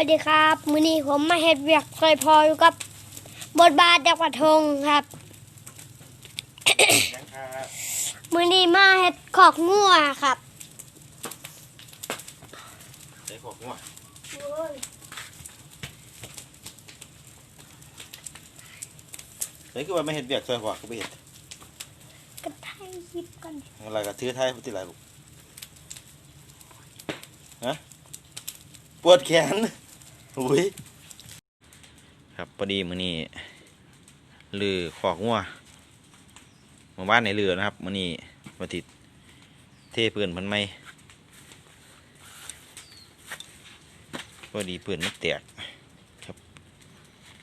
วัสดีครับมื้อนี้ผมมาเฮ็ดเวียกเคยพออยู่กับบทบาทจากวัดทงครับยังครับมื้อนี้มาเฮ็ดขอกงัวครับใส่ขวดหัวเฮ้ยคือว่าไม่เห็นเบียกซอยหัวก็ไม่เห็นกระไทยยิบกันอะไรก็ถือไทยพุทธิไรบุกฮะปวดแขน อุ้ยครับพอดีมื้อนี้ลือขอกงัวเมื่อวานในเรือนะครับมื้อนี้วันติดเทปืนเพันไม่พอดีปืนมันแตกครับ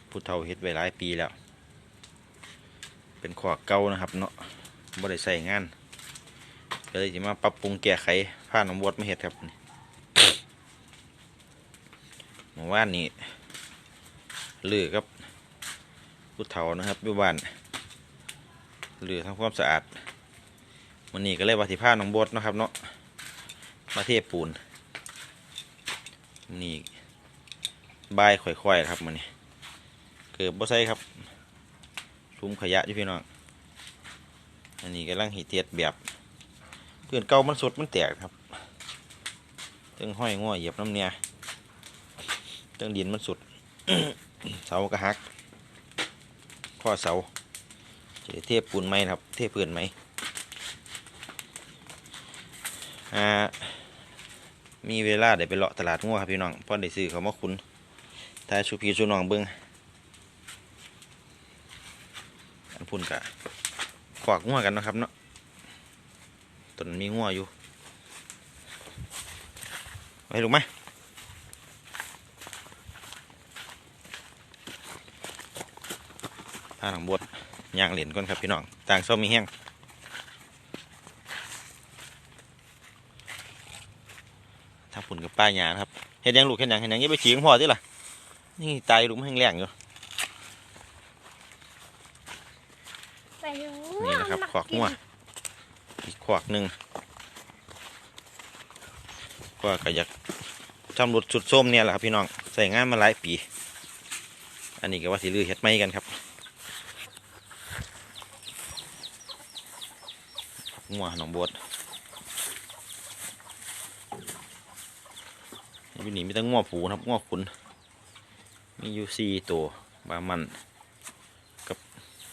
ผู้เฒ่าเฮ็ดไว้หลายปีแล้ว เป็นขอกเก่านะครับ เนาะบ่ได้ใส่งานก็เลยจะมาปรับปรุงแก้ไขผ่านน้ำวดมาเห็ดครับนี่ เมื่อวานนี้ลือครับผู้เฒ่านะครับอยู่บ้านลือทำความสะอาดวันนี้ก็เลยว่าที่ผ้าน้ำบดนะครับเนาะมาเทปูนนี่บายค่อยๆครับมันนี่เกิดบ่ใส่ครับซุ้มขยะอยู่พี่น้องอันนี้กำลังหิเตียดแบบเพื่อนเก่ามันสดมันแตกครับตึงห้อยง้อเหยียบน้ำเนี่ย เตึงดินมันสุด เสากระหัก ข้อเสาเจเทพปูนไหมครับ เทพื้นไหมอ่ามีเวลาได้ไปเลาะตลาดง้อครับพี่น้องเพราะได้ซื้อเขามาคุณทายชูพีชูน้องเบิ้งอันพุ่นกะขวากง้อกันนะครับเนาะต้นมีงัวอยู่ไปลูกไหมาหลังบดย่างเหรียญก่อนครับพี่น้องต่างเศร้ามีแห้งถ้าฝุ่นกับป้ายยานะครับเห็นยังลูกเห็นยังเห็นยังอยังไปฉีงพอที่ล่ะนี่ตายลูกมันแห้งแรงอยู่นี่นะครับขวากงัวอีกขวากหนึ่งขวากก็อยากทำรถสุดส้มเนี่ยแหละครับพี่น้องใส่งานมาหลายปี อันนี้ก็ว่าสิลือเฮ็ดไม้กันครับ งัวหนองบวชอยู่นี่มีแต่งัวผูนะครับงัวขุน มีอยู่สี่ตัวบามัน กับ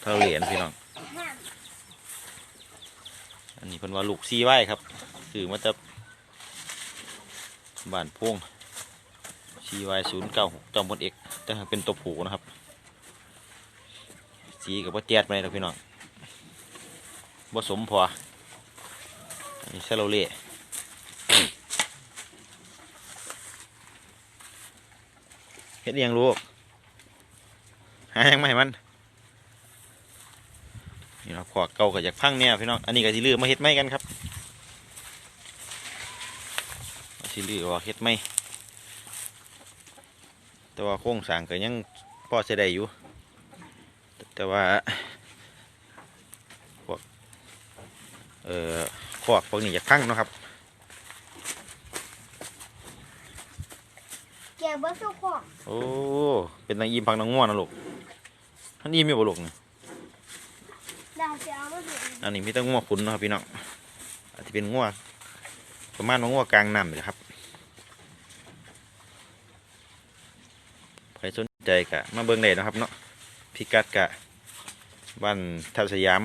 เท่าเหรียญพี่น้อง อันนี้เพิ่นว่าลูกซีไว้ครับซื้อมาจากบ้านพวงซีไว้ศูนย์เก้าหกจอมพลเอกแต่เป็นตัวผูนะครับ สีกับว่าแจ๊ดไปเลยพี่น้องผสมพอ อันนี้เซโลเล่เฮ็ดยังลูกหาหยังมาให้มันนี่ครับขวกเก่าก็อยากพังเนี่ยพี่น้อง อันนี้ก็สิลือมาเฮ็ดไม้กันครับสิลือว่าเฮ็ดไม้แต่ว่าโครงสางก็ยังพอเสียได้อยู่ แต่ว่าพวกเอ่อ ขวากพวกนี้อยากพังเนาะครับแกเบิร์สุขอกโอ้เป็นนางอิ่มพังนางง่วนนะลูกท่านอิ่มอยู่บ่ลูกนี่ดาวจะเอามาดูอันนี้มีแต่ง่วขุนเนาะครับพี่น้องอาจจะเป็นง่วประมาณว่าง่วกลางน้ำเลยครับใครสนใจกะมาเบิ่งได้เนาะครับเนาะพิกัดกะบ้านทับสยาม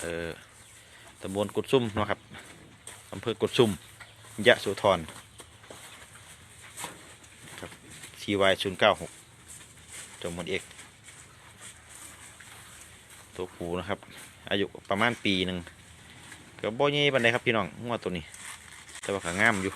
เอ่อ ตำบลกุดซุ่มนะครับอำเภอกุดซุ่มยะโสธรครับซีวายศูนย์เก้าหกจมมดเอกตัวผูนะครับ อายุประมาณปีหนึ่งก็บ่ใหญ่ปานใดครับพี่น้องงวดตัวนี้ แต่ว่าขางามอยู่